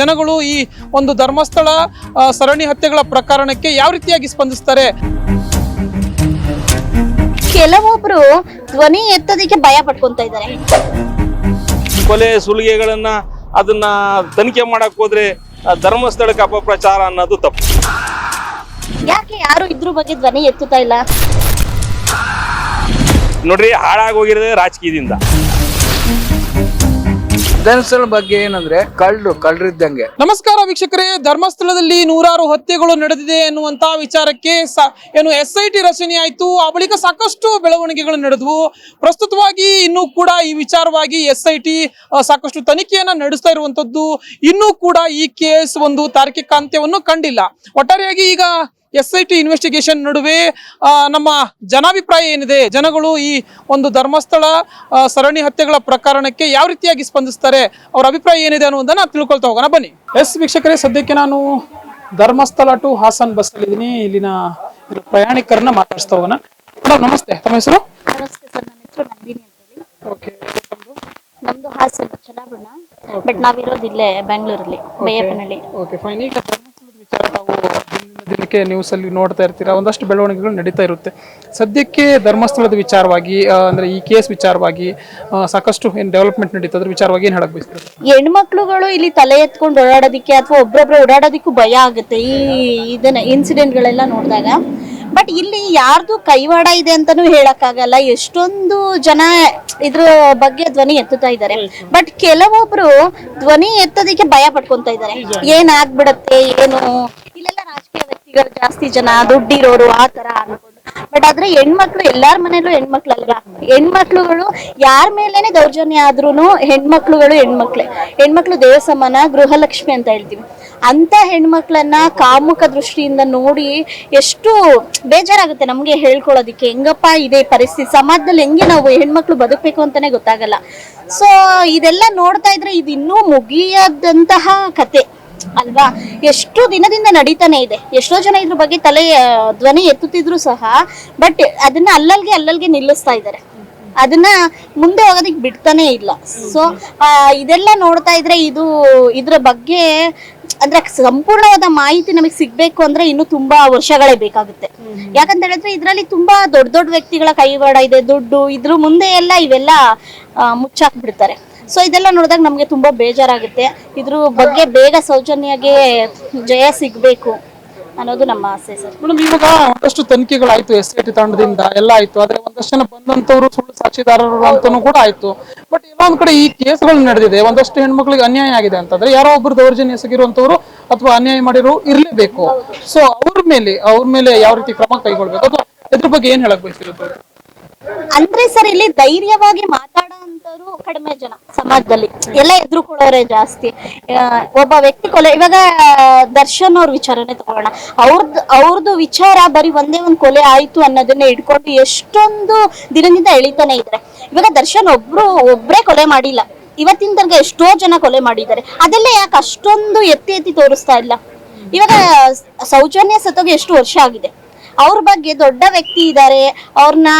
ಜನಗಳು ಈ ಒಂದು ಧರ್ಮಸ್ಥಳ ಸರಣಿ ಹತ್ಯೆಗಳ ಪ್ರಕರಣಕ್ಕೆ ಯಾವ ರೀತಿಯಾಗಿ ಸ್ಪಂದಿಸ್ತಾರೆ? ಕೆಲವೊಬ್ರು ಧ್ವನಿ ಎತ್ತೋದಕ್ಕೆ ಭಯ ಪಟ್ಕೊಂತ ಇದ್ದಾರೆ. ಕೊಲೆ ಸುಲಿಗೆಗಳನ್ನ ಅದನ್ನ ತನಿಖೆ ಮಾಡಕ್ ಹೋದ್ರೆ ಧರ್ಮಸ್ಥಳಕ್ಕೆ ಅಪಪ್ರಚಾರ ಅನ್ನೋದು ತಪ್ಪು. ಯಾಕೆ ಯಾರು ಇದ್ರ ಬಗ್ಗೆ ಧ್ವನಿ ಎತ್ತುತ್ತಾ ಇಲ್ಲ? ನೋಡ್ರಿ ಹಾಳಾಗೋಗಿರೋದೇ ರಾಜಕೀಯದಿಂದ. ಧರ್ಮಸ್ಥಳ ಬಗ್ಗೆ ಏನಂದ್ರೆ ಕಳ್ಳರು ಕಳ್ಳರಿದ್ದಂಗೆ ನಮಸ್ಕಾರ ವೀಕ್ಷಕರೇ, ಧರ್ಮಸ್ಥಳದಲ್ಲಿ ನೂರಾರು ಹತ್ಯೆಗಳು ನಡೆದಿದೆ ಎನ್ನುವಂತ ವಿಚಾರಕ್ಕೆ ಏನು ಎಸ್ ಐ ಟಿ ರಚನೆ ಆಯಿತು. ಆ ಬಳಿಕ ಸಾಕಷ್ಟು ಬೆಳವಣಿಗೆಗಳು ನಡೆದವು. ಪ್ರಸ್ತುತವಾಗಿ ಇನ್ನೂ ಕೂಡ ಈ ವಿಚಾರವಾಗಿ ಎಸ್ ಐ ಟಿ ಸಾಕಷ್ಟು ತನಿಖೆಯನ್ನ ನಡೆಸ್ತಾ ಇರುವಂತದ್ದು. ಇನ್ನೂ ಕೂಡ ಈ ಕೇಸ್ ಒಂದು ತಾರ್ಕಿಕ ಅಂತ್ಯವನ್ನು ಕಂಡಿಲ್ಲ. ಒಟ್ಟಾರೆಯಾಗಿ ಈಗ ಎಸ್ ಐ ಟಿ ಇನ್ವೆಸ್ಟಿಗೇಷನ್ ನಡುವೆ ನಮ್ಮ ಜನಾಭಿಪ್ರಾಯ ಏನಿದೆ? ಜನಗಳು ಈ ಒಂದು ಧರ್ಮಸ್ಥಳ ಸರಣಿ ಹತ್ಯೆಗಳ ಪ್ರಕರಣಕ್ಕೆ ಯಾವ ರೀತಿಯಾಗಿ ಸ್ಪಂದಿಸ್ತಾರೆ? ಅವರ ಅಭಿಪ್ರಾಯ ಏನಿದೆ ಅನ್ನೋದನ್ನ ತಿಳ್ಕೊಳ್ತಾ ಹೋಗೋಣ. ಬನ್ನಿ. ಎಸ್ ವೀಕ್ಷಕರೇ ಸದ್ಯಕ್ಕೆ ನಾನು ಧರ್ಮಸ್ಥಳ ಟು ಹಾಸನ್ ಬಸ್ ಅಲ್ಲಿ ಇದ್ದೀನಿ ಇಲ್ಲಿನ ಪ್ರಯಾಣಿಕರನ್ನ ಮಾತಾಡಿಸ್ತಾ ಹೋಗೋಣ. ಮೇಡಮ್ ನಮಸ್ತೆ. ತಮ್ಮ ಹೆಸರು? ನಮಸ್ತೆ ಸರ್. ನನ್ನ ಹೆಸರು ನಂದಿನಿ ಅಂತ ಹೇಳಿ ಓಕೆ ನಮ್ದು ಹಾಸನ ಬಟ್ ನಾವಿರೋದು ಇಲ್ಲೇ ಬೆಂಗಳೂರಲ್ಲಿ ಬೈಯಪ್ಪನಹಳ್ಳಿ. ಓಕೆ ಫೈನ್ ಈಗ ದಿನದಿಂದ ದಿನಕ್ಕೆ ನ್ಯೂಸ್ ಅಲ್ಲಿ ನೋಡ್ತಾ ಇರ್ತೀರಾ? ಒಂದಷ್ಟು ಬೆಳವಣಿಗೆಗಳು ನಡೀತಾ ಇರುತ್ತೆ. ಸದ್ಯಕ್ಕೆ ಧರ್ಮಸ್ಥಳದ ವಿಚಾರವಾಗಿ ಅಂದರೆ ಈ ಕೇಸ್ ವಿಚಾರವಾಗಿ ಸಾಕಷ್ಟು ಏನು ಡೆವಲಪ್ಮೆಂಟ್ ನಡೀತಾ ಅದ್ರ ವಿಚಾರವಾಗಿ ಏನು ಹೇಳಕ್ ಬಯಸ್ತೀರಾ? ಹೆಣ್ಮಕ್ಳುಗಳು ಇಲ್ಲಿ ತಲೆ ಎತ್ಕೊಂಡು ಓಡಾಡೋದಕ್ಕೆ ಅಥವಾ ಒಬ್ರೊಬ್ರು ಓಡಾಡೋದಕ್ಕೂ ಭಯ ಆಗುತ್ತೆ. ಈ ಇದನ್ನ ಇನ್ಸಿಡೆಂಟ್ಗಳೆಲ್ಲ ನೋಡಿದಾಗ. ಬಟ್ ಇಲ್ಲಿ ಯಾರ್ದು ಕೈವಾಡ ಇದೆ ಅಂತಾನೂ ಹೇಳಕ್ಕಾಗಲ್ಲ. ಎಷ್ಟೊಂದು ಜನ ಇದ್ರ ಬಗ್ಗೆ ಧ್ವನಿ ಎತ್ತುತ್ತಾ ಇದ್ದಾರೆ. ಬಟ್ ಕೆಲವೊಬ್ರು ಧ್ವನಿ ಎತ್ತೋದಕ್ಕೆ ಭಯ ಪಡ್ಕೊಂತ ಇದ್ದಾರೆ. ಏನಾಗ್ಬಿಡತ್ತೆ ಏನು? ಇಲ್ಲೆಲ್ಲ ರಾಜಕೀಯ ವ್ಯಕ್ತಿಗಳು ಜಾಸ್ತಿ ಜನ, ದುಡ್ಡಿರೋರು ಆ ತರ ಅನ್ಕೊಂಡು ಬಟ್ ಆದ್ರೆ ಹೆಣ್ಮಕ್ಳು, ಎಲ್ಲಾರ ಮನೇಲೂ ಹೆಣ್ಮಕ್ಳು ಅಲ್ವಾ ಹೆಣ್ಮಕ್ಳುಗಳು ಯಾರ ಮೇಲೇನೆ ದೌರ್ಜನ್ಯ ಆದ್ರೂನು ಹೆಣ್ಮಕ್ಳುಗಳು ಹೆಣ್ಮಕ್ಳೆ. ಹೆಣ್ಮಕ್ಳು ದೇವ ಸಮಾನ ಗೃಹಲಕ್ಷ್ಮಿ ಅಂತ ಹೇಳ್ತೀವಿ. ಅಂತ ಹೆಣ್ಮಕ್ಳನ್ನ ಕಾಮುಕ ದೃಷ್ಟಿಯಿಂದ ನೋಡಿ ಎಷ್ಟು ಬೇಜಾರಾಗುತ್ತೆ ನಮ್ಗೆ ಹೇಳ್ಕೊಳ್ಳೋದಿಕ್ಕೆ. ಹೆಂಗಪ್ಪ ಇದೆ ಪರಿಸ್ಥಿತಿ ಸಮಾಜದಲ್ಲಿ ಹೆಂಗೆ ನಾವು ಹೆಣ್ಮಕ್ಳು ಬದುಕಬೇಕು ಅಂತಾನೆ ಗೊತ್ತಾಗಲ್ಲ. ಸೊ ಇದೆಲ್ಲ ನೋಡ್ತಾ ಇದ್ರೆ ಇದು ಇನ್ನೂ ಮುಗಿಯದಂತಹ ಕತೆ. ಅಲ್ವಾ? ಎಷ್ಟು ದಿನದಿಂದ ನಡೀತಾನೆ ಇದೆ. ಎಷ್ಟೋ ಜನ ಇದ್ರ ಬಗ್ಗೆ ತಲೆ ಧ್ವನಿ ಎತ್ತುತ್ತಿದ್ರು ಸಹ, ಬಟ್ ಅದನ್ನ ಅಲ್ಲಲ್ಗೆ ಅಲ್ಲಲ್ಗೆ ನಿಲ್ಲಿಸ್ತಾ ಇದ್ದಾರೆ. ಅದನ್ನ ಮುಂದೆ ಹೋಗೋದಕ್ಕೆ ಬಿಡ್ತಾನೆ ಇಲ್ಲ. ಸೊ ಇದೆಲ್ಲ ನೋಡ್ತಾ ಇದ್ರೆ ಇದು, ಇದ್ರ ಬಗ್ಗೆ, ಅಂದ್ರೆ ಸಂಪೂರ್ಣವಾದ ಮಾಹಿತಿ ನಮಗೆ ಸಿಗ್ಬೇಕು ಅಂದ್ರೆ ಇನ್ನು ತುಂಬಾ ವರ್ಷಗಳೇ ಬೇಕಾಗುತ್ತೆ. ಯಾಕಂತ ಹೇಳಿದ್ರೆ ಇದ್ರಲ್ಲಿ ತುಂಬಾ ದೊಡ್ಡ ದೊಡ್ಡ ವ್ಯಕ್ತಿಗಳ ಕೈವಾಡ ಇದೆ, ದುಡ್ಡು, ಇದ್ರ ಮುಂದೆ ಎಲ್ಲ ಇವೆಲ್ಲ ಮುಚ್ಚಾಕ್ಬಿಡ್ತಾರೆ ಸೊ ಇದೆಲ್ಲ ನೋಡಿದಾಗ ನಮಗೆ ತುಂಬಾ ಬೇಜಾರಾಗುತ್ತೆ. ಇದ್ರ ಬಗ್ಗೆ ಬೇಗ ಸೌಜನ್ಯಗೆ ಜಯ ಸಿಗಬೇಕು ಅನ್ನೋದು ನಮ್ಮ ಆಸೆ ಸರ್. ಮೇಡಮ್ ಇವಾಗ ಒಂದಷ್ಟು ತನಿಖೆಗಳಾಯ್ತು ಎಸ್ ಐ ಟಿ ತಂಡದಿಂದ ಎಲ್ಲ ಆಯ್ತು. ಆದ್ರೆ ಒಂದಷ್ಟು ಜನ ಬಂದಂತವ್ರು ಸುಳ್ಳು ಸಾಕ್ಷಿದಾರರು ಅಂತಾನು ಕೂಡ ಆಯ್ತು. ಬಟ್ ಒಂದ್ ಕಡೆ ಈ ಕೇಸ್ಗಳು ನಡೆದಿದೆ. ಒಂದಷ್ಟು ಹೆಣ್ಮಕ್ಳಿಗೆ ಅನ್ಯಾಯ ಆಗಿದೆ ಅಂತಂದ್ರೆ ಯಾರೋ ಒಬ್ರು ದೌರ್ಜನ್ಯ ಎಸಗಿರುವಂತವ್ರು ಅಥವಾ ಅನ್ಯಾಯ ಮಾಡಿರೋ ಇರ್ಲೇಬೇಕು. ಸೊ ಅವ್ರ ಮೇಲೆ ಅವ್ರ ಮೇಲೆ ಯಾವ ರೀತಿ ಕ್ರಮ ಕೈಗೊಳ್ಬೇಕು? ಅಥವಾ ಇದ್ರ ಬಗ್ಗೆ ಏನ್ ಹೇಳಕ್ ಬಯಸಿರುತ್ತೆ ಅಂದ್ರೆ ಸರ್ ಇಲ್ಲಿ ಧೈರ್ಯವಾಗಿ ಮಾತಾಡೋ ಅಂತವ್ರು ಕಡಿಮೆ ಜನ ಸಮಾಜದಲ್ಲಿ. ಎಲ್ಲ ಎದುರುಕೊಳ್ಳೋರೆ ಜಾಸ್ತಿ. ಒಬ್ಬ ವ್ಯಕ್ತಿ ಕೊಲೆ, ಇವಾಗ ದರ್ಶನ್ ಅವ್ರ ವಿಚಾರನೆ ತಗೊಳ್ಳೋಣ ಅವ್ರದ್ ಅವ್ರದ್ದು ವಿಚಾರ ಬರೀ ಒಂದೇ ಒಂದ್ ಕೊಲೆ ಆಯ್ತು ಅನ್ನೋದನ್ನ ಇಟ್ಕೊಂಡು ಎಷ್ಟೊಂದು ದಿನದಿಂದ ಎಳಿತಾನೆ ಇದ್ರೆ. ಇವಾಗ ದರ್ಶನ್ ಒಬ್ರು, ಒಬ್ರೇ ಕೊಲೆ ಮಾಡಿಲ್ಲ. ಇವತ್ತಿನ ತನಕ ಎಷ್ಟೋ ಜನ ಕೊಲೆ ಮಾಡಿದ್ದಾರೆ. ಅದೆಲ್ಲ ಯಾಕೆ ಅಷ್ಟೊಂದು ಎತ್ತಿ ಎತ್ತಿ ತೋರಿಸ್ತಾ ಇಲ್ಲ? ಇವಾಗ, ಸೌಜನ್ಯ ಸತ್ತೋಗಿ ಎಷ್ಟು ವರ್ಷ ಆಗಿದೆ? ಅವ್ರ ಬಗ್ಗೆ ದೊಡ್ಡ ವ್ಯಕ್ತಿ ಇದ್ದಾರೆ ಅವ್ರನ್ನ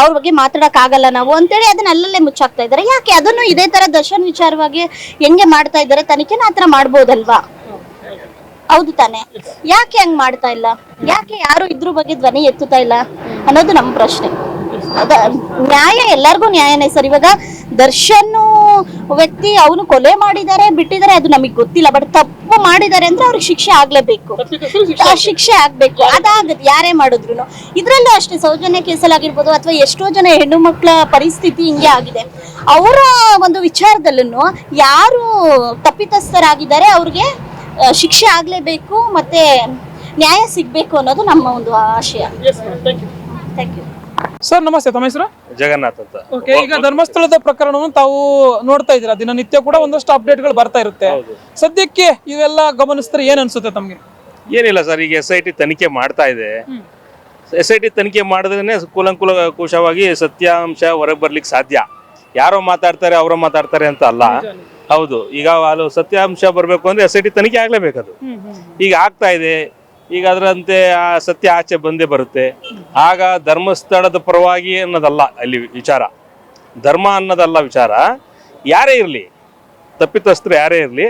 ಅವ್ರ ಬಗ್ಗೆ ಮಾತಾಡಕ್ ಆಗಲ್ಲ ನಾವು ಅಂತೇಳಿ ಅದನ್ನ ಅಲ್ಲಲ್ಲೇ ಮುಚ್ಚಾಕ್ತಾ ಇದ್ದಾರೆ ಯಾಕೆ ಅದನ್ನು ಇದೇ ತರ ದರ್ಶನ್ ವಿಚಾರವಾಗಿ ಹೆಂಗೆ ಮಾಡ್ತಾ ಇದ್ದಾರೆ ತನಿಖೆ ಆತರ ಮಾಡ್ಬೋದಲ್ವಾ? ಹೌದು ತಾನೆ. ಯಾಕೆ ಹಂಗ್ ಮಾಡ್ತಾ ಇಲ್ಲ? ಯಾಕೆ ಯಾರು ಇದ್ರ ಬಗ್ಗೆ ಧ್ವನಿ ಎತ್ತುತ್ತಾ ಇಲ್ಲ ಅನ್ನೋದು ನಮ್ಮ ಪ್ರಶ್ನೆ. ನ್ಯಾಯ ಎಲ್ಲರಿಗೂ ನ್ಯಾಯನೇ ಸರ್. ಇವಾಗ ದರ್ಶನ್ ವ್ಯಕ್ತಿ ಅವನು ಕೊಲೆ ಮಾಡಿದ್ದಾರೆ ಬಿಟ್ಟಿದ್ದಾರೆ ಅದು ನಮಗೆ ಗೊತ್ತಿಲ್ಲ. ಬಟ್ ತಪ್ಪು ಮಾಡಿದ್ದಾರೆ ಅಂದ್ರೆ ಅವ್ರಿಗೆ ಶಿಕ್ಷೆ ಆಗ್ಲೇಬೇಕು. ಶಿಕ್ಷೆ ಆಗ್ಬೇಕು. ಅದಾಗುತ್ತೆ ಯಾರೇ ಮಾಡಿದ್ರು ಇದ್ರಲ್ಲೂ ಅಷ್ಟೇ ಸೌಜನ್ಯ ಕೇಸಲ್ಲಿ ಆಗಿರ್ಬೋದು ಅಥವಾ ಎಷ್ಟೋ ಜನ ಹೆಣ್ಣು ಮಕ್ಕಳ ಪರಿಸ್ಥಿತಿ ಹಿಂಗೆ ಆಗಿದೆ. ಅವರ ಒಂದು ವಿಚಾರದಲ್ಲೂ ಯಾರು ತಪ್ಪಿತಸ್ಥರಾಗಿದ್ದಾರೆ ಅವ್ರಿಗೆ ಶಿಕ್ಷೆ ಆಗ್ಲೇಬೇಕು ಮತ್ತೆ ನ್ಯಾಯ ಸಿಗ್ಬೇಕು ಅನ್ನೋದು ನಮ್ಮ ಒಂದು ಆಶಯ. ಥ್ಯಾಂಕ್ ಯು ಸರ್ ನಮಸ್ತೆ ತಮ್ಮ ಹೆಸರು? ಜಗನ್ನಾಥ್ ಅಂತ. ಓಕೆ ಈಗ ಧರ್ಮಸ್ಥಳದ ಪ್ರಕರಣವನ್ನು ತಾವು ನೋಡ್ತಾ ಇದ್ದೀರಾ? ದಿನನಿತ್ಯ ಕೂಡ ಒಂದಷ್ಟು ಅಪ್ಡೇಟ್ಗಳು ಬರ್ತಾ ಇರುತ್ತೆ. ಸದ್ಯಕ್ಕೆ ಇವೆಲ್ಲ ಗಮನಿಸಿದ್ರೆ ಏನ್ ಅನ್ಸುತ್ತೆ ತಮ್ಗೆ? ಏನಿಲ್ಲ ಸರ್ ಈಗ ಎಸ್ ಐ ಟಿ ತನಿಖೆ ಮಾಡ್ತಾ ಇದೆ. ಎಸ್ ಐ ಟಿ ತನಿಖೆ ಮಾಡಿದ್ರೆ ಕೂಲಂಕುಲ ಕುಶವಾಗಿ ಸತ್ಯಾಂಶ ಹೊರಗೆ ಬರ್ಲಿಕ್ಕೆ ಸಾಧ್ಯ. ಯಾರೋ ಮಾತಾಡ್ತಾರೆ ಅವರೋ ಮಾತಾಡ್ತಾರೆ ಅಂತ ಅಲ್ಲ. ಹೌದು. ಈಗ ಅದು ಸತ್ಯಾಂಶ ಬರಬೇಕು ಅಂದ್ರೆ ಎಸ್ ಐ ಟಿ ತನಿಖೆ ಆಗ್ಲೇಬೇಕದು. ಈಗ ಆಗ್ತಾ ಇದೆ. ಈಗ ಅದರಂತೆ ಆ ಸತ್ಯ ಆಚೆ ಬಂದೇ ಬರುತ್ತೆ. ಆಗ ಧರ್ಮಸ್ಥಳದ ಪರವಾಗಿ ಅನ್ನೋದಲ್ಲ ಅಲ್ಲಿ ವಿಚಾರ. ಧರ್ಮ ಅನ್ನೋದಲ್ಲ ವಿಚಾರ. ಯಾರೇ ಇರಲಿ, ತಪ್ಪಿತಸ್ಥರು ಯಾರೇ ಇರಲಿ,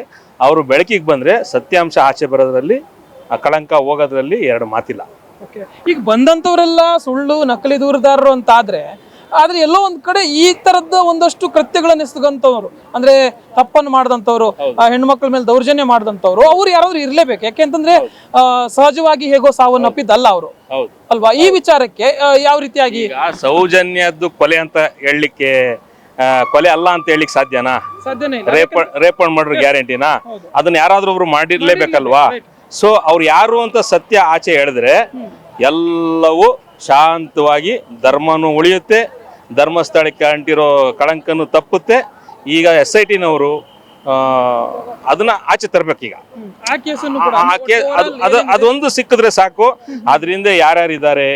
ಅವರು ಬೆಳಕಿಗೆ ಬಂದ್ರೆ ಸತ್ಯಾಂಶ ಆಚೆ ಬರೋದ್ರಲ್ಲಿ, ಆ ಕಳಂಕ ಹೋಗೋದ್ರಲ್ಲಿ ಎರಡು ಮಾತಿಲ್ಲ. ಈಗ ಬಂದಂಥವರೆಲ್ಲ ಸುಳ್ಳು, ನಕಲಿ ದೂರದಾರರು ಅಂತ ಆದ್ರೆ ಎಲ್ಲೋ ಒಂದ್ ಕಡೆ ಈ ತರದ ಒಂದಷ್ಟು ಕೃತ್ಯಗಳನ್ನ ಎಸಗಂತವ್ರು ಅಂದ್ರೆ ತಪ್ಪನ್ನು ಮಾಡಿದಂಥವ್ರು ಹೆಣ್ಮಕ್ಳ ಮೇಲೆ ದೌರ್ಜನ್ಯ ಮಾಡಿದಂಥವ್ರು ಅವ್ರು ಯಾರಾದ್ರು ಇರ್ಲೇಬೇಕು. ಯಾಕೆಂತಂದ್ರೆ ಸಹಜವಾಗಿ ಹೇಗೋ ಸಾವನ್ನಪ್ಪಿದ್ದಲ್ಲ ಅವರು. ಅಲ್ವಾ? ಈ ವಿಚಾರಕ್ಕೆ ಯಾವ ರೀತಿಯಾಗಿ? ಸೌಜನ್ಯದ್ದು ಕೊಲೆ ಅಂತ ಹೇಳಲಿಕ್ಕೆ ಕೊಲೆ ಅಲ್ಲ ಅಂತ ಹೇಳಿಕ್ ಸಾಧ್ಯನಾ? ರೇಪ್ ರೇಪ್ ಮಾಡ್ರ ಗ್ಯಾರಂಟಿನಾ? ಅದನ್ನ ಯಾರಾದ್ರೂ ಒಬ್ರು ಮಾಡಿರ್ಲೇಬೇಕಲ್ವಾ. ಸೊ ಅವ್ರು ಯಾರು ಅಂತ ಸತ್ಯ ಆಚೆ ಹೇಳಿದ್ರೆ ಎಲ್ಲವೂ ಶಾಂತವಾಗಿ ಧರ್ಮನೂ ಉಳಿಯುತ್ತೆ ಧರ್ಮಸ್ಥಳಕ್ಕೆ ಅಂಟಿರೋ ಕಳಂಕನೂ ತಪ್ಪುತ್ತೆ. ಈಗ ಎಸ್ ಐ ಟಿನವರು ಅದನ್ನ ಆಚೆ ತರ್ಬೇಕು ಈಗ ಆ ಕೇಸನ್ನು ಕೂಡ ಆ ಕೇ- ಅದು ಅದು ಅದೊಂದು ಸಿಕ್ಕಿದ್ರೆ ಸಾಕು. ಅದರಿಂದ ಯಾರ್ಯಾರು ಇದ್ದಾರೆ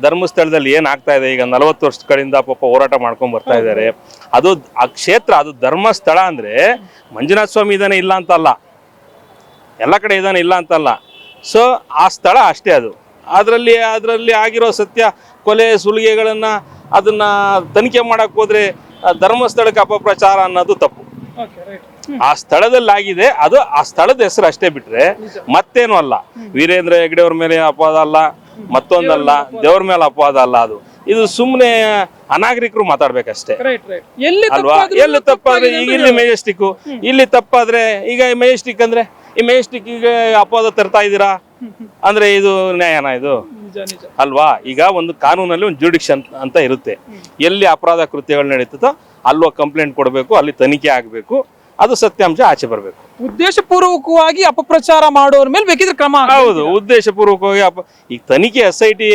ಧರ್ಮಸ್ಥಳದಲ್ಲಿ ಏನು ಆಗ್ತಾ ಇದೆ? ಈಗ ನಲವತ್ತು ವರ್ಷಗಳಿಂದ ಪಾಪ ಹೋರಾಟ ಮಾಡ್ಕೊಂಡು ಬರ್ತಾ ಇದ್ದಾರೆ. ಅದು ಆ ಕ್ಷೇತ್ರ ಅದು ಧರ್ಮಸ್ಥಳ ಅಂದ್ರೆ ಮಂಜುನಾಥ ಸ್ವಾಮಿ ಇದಾನೆ ಇಲ್ಲ ಅಂತಲ್ಲ. ಎಲ್ಲ ಕಡೆ ಇದಾನೆ ಇಲ್ಲ ಅಂತಲ್ಲ. ಸೊ ಆ ಸ್ಥಳ ಅಷ್ಟೇ ಅದು. ಅದರಲ್ಲಿ ಅದರಲ್ಲಿ ಆಗಿರೋ ಸತ್ಯ ಕೊಲೆ ಸುಲಿಗೆಗಳನ್ನ ಅದನ್ನ ತನಿಖೆ ಮಾಡಕ್ ಹೋದ್ರೆ ಧರ್ಮಸ್ಥಳಕ್ಕೆ ಅಪಪ್ರಚಾರ ಅನ್ನೋದು ತಪ್ಪು. ಆ ಸ್ಥಳದಲ್ಲಿ ಆಗಿದೆ ಅದು ಆ ಸ್ಥಳದ ಹೆಸರು ಅಷ್ಟೇ ಬಿಟ್ರೆ ಮತ್ತೇನು ಅಲ್ಲ. ವೀರೇಂದ್ರ ಹೆಗ್ಡೆ ಅವ್ರ ಮೇಲೆ ಅಪವಾದ ಅಲ್ಲ ಮತ್ತೊಂದಲ್ಲ ದೇವ್ರ ಮೇಲೆ ಅಪವಾದ. ಅಲ್ಲ ಅದು. ಇದು ಸುಮ್ಮನೆ ಅನಾಗರಿಕರು ಮಾತಾಡ್ಬೇಕಷ್ಟೇ. ಅಲ್ವಾ? ಎಲ್ಲಿ ತಪ್ಪಾದ್ರೆ ಈಗ ಇಲ್ಲಿ ಮೆಜೆಸ್ಟಿಕ್ ಇಲ್ಲಿ ತಪ್ಪಾದ್ರೆ ಈಗ ಮೆಜೆಸ್ಟಿಕ್ ಅಂದ್ರೆ ಈ ಮೆಜೆಸ್ಟಿಕ್ ಈಗ ಅಪವಾದ ತರ್ತಾ ಇದ್ದೀರಾ? ಅಂದ್ರೆ ಇದು ನ್ಯಾಯನಾ ಇದು? ಅಲ್ವಾ? ಈಗ ಒಂದು ಕಾನೂನಲ್ಲಿ ಒಂದು ಜುಡಿಕ್ಷನ್ ಅಂತ ಇರುತ್ತೆ. ಎಲ್ಲಿ ಅಪರಾಧ ಕೃತ್ಯಗಳು ನಡೀತದೋ ಅಲ್ಲೋ ಕಂಪ್ಲೇಂಟ್ ಕೊಡಬೇಕು ಅಲ್ಲಿ ತನಿಖೆ ಆಗಬೇಕು ಅದು ಸತ್ಯಾಂಶ ಆಚೆ ಬರಬೇಕು. ಉದ್ದೇಶಪೂರ್ವಕವಾಗಿ ಅಪಪ್ರಚಾರ ಮಾಡೋರ್ ಮೇಲೆ ಬೇಕಿದ್ರೆ ಕ್ರಮ. ಹೌದು ಉದ್ದೇಶಪೂರ್ವಕವಾಗಿ ಅಪ ಈಗ ತನಿಖೆ ಎಸ್ ಐ ಟಿ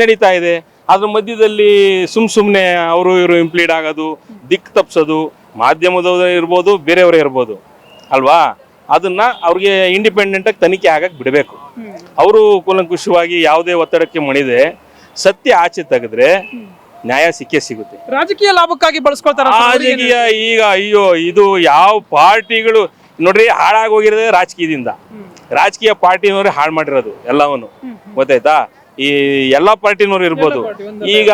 ನಡೀತಾ ಇದೆ. ಅದ್ರ ಮಧ್ಯದಲ್ಲಿ ಸುಮ್ ಸುಮ್ನೆ ಅವರು ಇವರು ಇಂಪ್ಲೀಡ್ ಆಗೋದು ದಿಕ್ ತಪ್ಸೋದು ಮಾಧ್ಯಮದವರು ಇರ್ಬೋದು ಬೇರೆಯವರೇ ಇರ್ಬೋದು. ಅಲ್ವಾ? ಅದನ್ನ ಅವ್ರಿಗೆ ಇಂಡಿಪೆಂಡೆಂಟ್ ಆಗಿ ತನಿಖೆ ಆಗಕ್ಕೆ ಬಿಡಬೇಕು. ಅವರು ಕೂಲಂಕುಷವಾಗಿ ಯಾವುದೇ ಒತ್ತಡಕ್ಕೆ ಮಣಿದೆ ಸತ್ಯ ಆಚೆ ತೆಗೆದ್ರೆ ನ್ಯಾಯ ಸಿಕ್ಕೇ ಸಿಗುತ್ತೆ. ರಾಜಕೀಯ ಲಾಭಕ್ಕಾಗಿ ಬಳಸ್ಕೊಳ್ತಾರೆ ರಾಜಕೀಯ ಈಗ ಅಯ್ಯೋ ಇದು ಯಾವ ಪಾರ್ಟಿಗಳು ನೋಡ್ರಿ ಹಾಳಾಗೋಗಿರೋದೇ ರಾಜಕೀಯದಿಂದ. ರಾಜಕೀಯ ಪಾರ್ಟಿನವ್ರೆ ಹಾಳು ಮಾಡಿರೋದು ಎಲ್ಲವನ್ನು. ಗೊತ್ತಾಯ್ತಾ? ಈ ಎಲ್ಲಾ ಪಾರ್ಟಿನವ್ರು ಇರ್ಬೋದು. ಈಗ